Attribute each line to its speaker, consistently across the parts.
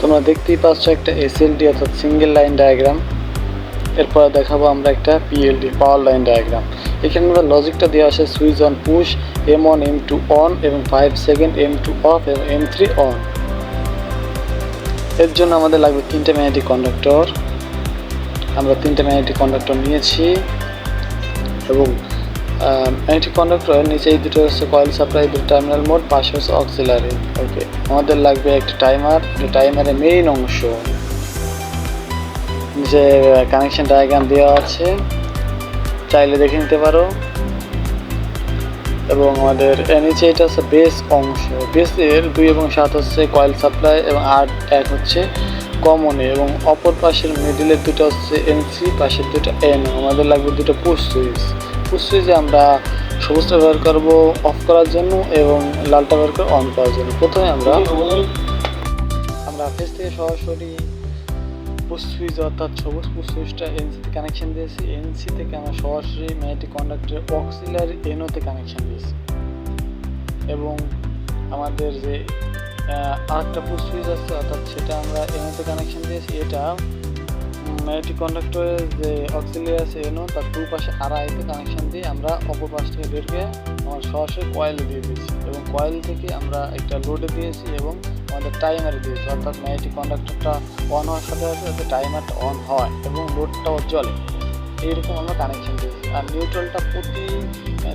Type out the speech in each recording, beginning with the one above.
Speaker 1: তোমরা দেখতেই পাচ্ছ একটা এসএলডি অর্থাৎ সিঙ্গেল লাইন ডায়াগ্রাম এরপরে দেখাবো আমরা একটা পিএলডি পাওয়ার লাইন ডায়াগ্রাম এখানে আমরা লজিকটা দেওয়া আছে switch on push M one M two on এবং five second M two off এবং এম থ্রি অন এর জন্য আমাদের লাগবে তিনটে ম্যাগনেটিক কন্ডাক্টর আমরা তিনটে ম্যাগনেটিক কন্ডাক্টর নিয়েছি এবং ম্যাগনেটিক কন্ডাক্টরের নিচে এই দুটো হচ্ছে কয়েল সাপ্লাই দুটো টার্মিনাল মোড পাশে হচ্ছে অক্সিলারি ওকে আমাদের লাগবে একটা টাইমার টাইমারের মেইন অংশ। যে কানেকশন ডায়াগ্রাম দেওয়া আছে, চাইলে দেখে নিতে পারো। এবং আমাদের নিচে এটা হচ্ছে বেস অংশ। বেসের দুই এবং সাত হচ্ছে কয়েল সাপ্লাই এবং আট এক হচ্ছে কমনে এবং অপর পাশের মিডিলের দুটো হচ্ছে এনসি পাশের দুটো এন আমাদের লাগবে দুটো পুশ সুইচ পুশ সুইচে আমরা সবুজটা ব্যবহার করব অফ করার জন্য এবং লালটা ব্যবহার করে অন করার জন্য। প্রথমে আমরা আমরা ফেস থেকে সরাসরি পুশ সুইচ অর্থাৎ সবুজ পুশ সুইচটা এনসিতে কানেকশন দিয়েছি। এনসি থেকে আমরা সরাসরি ম্যাগনেটিক কন্ডাক্টরের অক্সিলারি এনওতে কানেকশন দিয়েছি। এবং আমাদের যে আরেকটা পুশ সুইচ আছে, অর্থাৎ সেটা আমরা এনোতে কানেকশন দিয়েছি, এটা ম্যাগনেটিক কন্ডাক্টরের যে অক্সিলারি আছে এনো তার দু পাশে আড়াইতে কানেকশন দিয়ে আমরা অপর পাশ থেকে বের করে আমরা সরাসরি কয়েলে দিয়ে দিয়েছি। এবং কয়েল থেকে আমরা একটা লোডে দিয়েছি এবং আমাদের টাইমারে দিয়েছি, অর্থাৎ ম্যাগনেটিক কন্ডাক্টরটা অন হওয়ার সাথে সাথে টাইমারটা অন হয় এবং লোডটাও চলে এইরকম আমরা কানেকশন দিয়েছি আর নিউট্রালটা প্রতি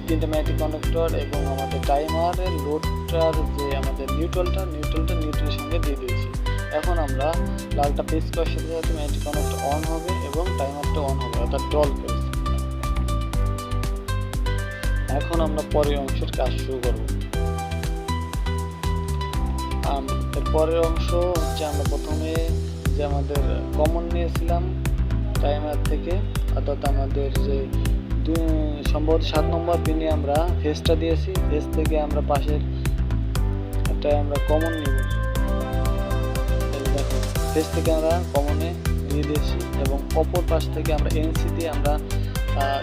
Speaker 1: তিনটে ম্যাগনেটিক কন্ডাক্টর এবং আমাদের টাইমারের লোডটার যে আমাদের নিউট্রালটা নিউট্রালটা নিউট্রালের সঙ্গে দিয়ে দিয়েছি। এখন আমরা লালটা প্রেস করার সাথে সাথে ম্যাগনেটিক কন্ডাক্টর অন হবে এবং টাইমারটা অন হবে, অর্থাৎ ডল প্রেস এখন আমরা পরের অংশের কাজ শুরু করব। পরের অংশ হচ্ছে আমরা প্রথমে যে আমাদের কমন নিয়েছিলাম টাইমার থেকে অর্থাৎ আমাদের যে সম্ভবত সাত নম্বর পিনে আমরা ফেসটা দিয়েছি ফেস থেকে আমরা পাশের একটা আমরা কমন নিব। ফেস থেকে আমরা কমনে দিয়ে দিয়েছি এবং অপর পাশ থেকে আমরা এনসি দিয়ে আমরা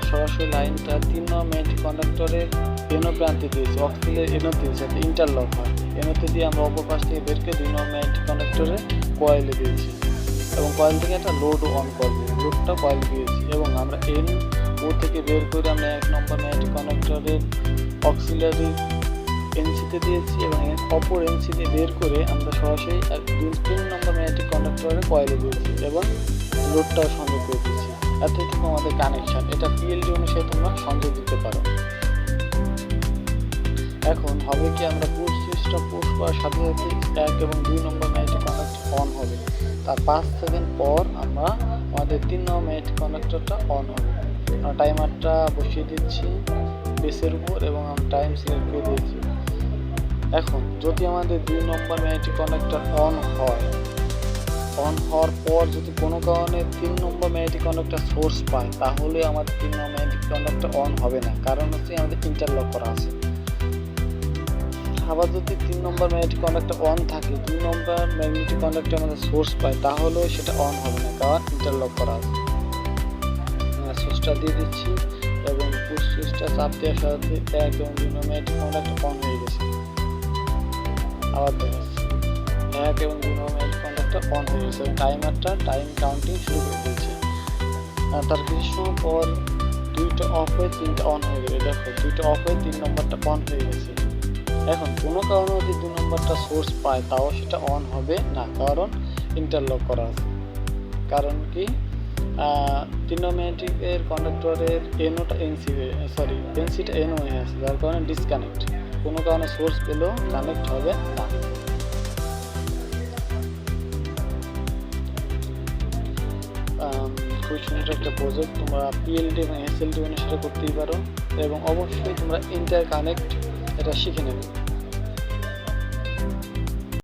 Speaker 1: সরাসরি লাইনটা তিন ম্যাগনেটিক কন্ডাক্টরের এনো প্রান্তে দিয়েছি, অক্সিলের এনো দিয়েছি যাতে ইন্টারলক হয়। এনোতে দিয়ে আমরা অপর পাশ থেকে বের করে দুই ম্যাগনেটিক কন্ডাক্টরে কয়েলে দিয়েছি। এবং কয়েল থেকে একটা লোড অন করব। লোডটা কয়েল দিয়েছি এবং আমরা এন ও থেকে বের করে আমরা এক নম্বর ম্যাগনেটিক কন্ডাক্টরের অক্সিলারি এনসিতে দিয়েছি এবং অপর এনসি দিয়ে বের করে আমরা সরাসরি এক দুই তিন নম্বর ম্যাগনেটিক কন্ডাক্টরে কয়েলে দিয়েছি এবং লোডটাও সংযোগ করে দিয়েছি। এতটুকু আমাদের কানেকশান এটা পিএলডি অনুসারে তোমরা সংযোগ দিতে পারো। এখন হবে কি আমরা পুশ সুইচটা পুশ করার সাথে সাথে এক এবং দুই নম্বর ম্যাগনেটিক কন্ডাক্টর অন হবে। তার পাঁচ সেকেন্ড পর আমরা আমাদের তিন নম্বর ম্যাগনেটিক কন্ডাক্টরটা অন হবে। আমরা টাইমারটা বসিয়ে দিচ্ছি বেসের উপর এবং আমি টাইম সিলেক্ট করে দিয়েছি। এখন, যদি আমাদের দুই নম্বর ম্যাগনেটিক কন্ডাক্টর অন হয় অন হওয়ার পর যদি কোনো কারণে তিন নম্বর ম্যাগনেটিক কন্ডাক্টর সোর্স পায়, তাহলে আমাদের তিন নম্বর ম্যাগনেটিক কন্ডাক্টর অন হবে না। কারণ হচ্ছে আমাদের ইন্টারলক করা আছে। আবার যদি তিন নম্বর ম্যাগনেটিক কন্ডাক্টর অন থাকে। দুই নম্বর ম্যাগনেটিক কন্ডাক্টর আমাদের সোর্স পায়। তাহলেও সেটা অন হবে না, কারণ ইন্টারলক করা আছে। সুইচটা দিয়ে দিচ্ছি এবং সুইচটা চাপ দেওয়ার সাথে এক এবং দুই নম্বর ম্যাগনেটিক কন্ডাক্টর অন হয়ে গেছে। আবার দেখাচ্ছি। এক এবং দুই নম্বর ম্যাগনেটিক কন্ডাক্টর অন হয়ে গেছে। এবং টাইমারটা টাইম কাউন্টিং শুরু করে দিয়েছে। তার কিছু সময় পর দুইটা অফ হয়ে তিনটা অন হয়ে গেছে। দেখো, দুইটা অফ হয়ে তিন নম্বরটা অন হয়ে গেছে। এখন কোনো কারণে যদি দু নম্বরটা সোর্স পায়, তাও সেটা অন হবে না, কারণ ইন্টারলক করা আছে। কারণ কি? ম্যাগনেটিকের কন্ডাক্টরের এনোটা এনসি সরি এনসিটা এনো হয়ে আছে, যার কারণে ডিসকানেক্ট কোনো কারণে সোর্স পেলেও কানেক্ট হবে না। সুন্দর একটা প্রজেক্ট তোমরা পিএলডি এবং এসএলডি সেটা করতেই পারো, এবং অবশ্যই তোমরা ইন্টার কানেক্ট এটা শিখে নেবে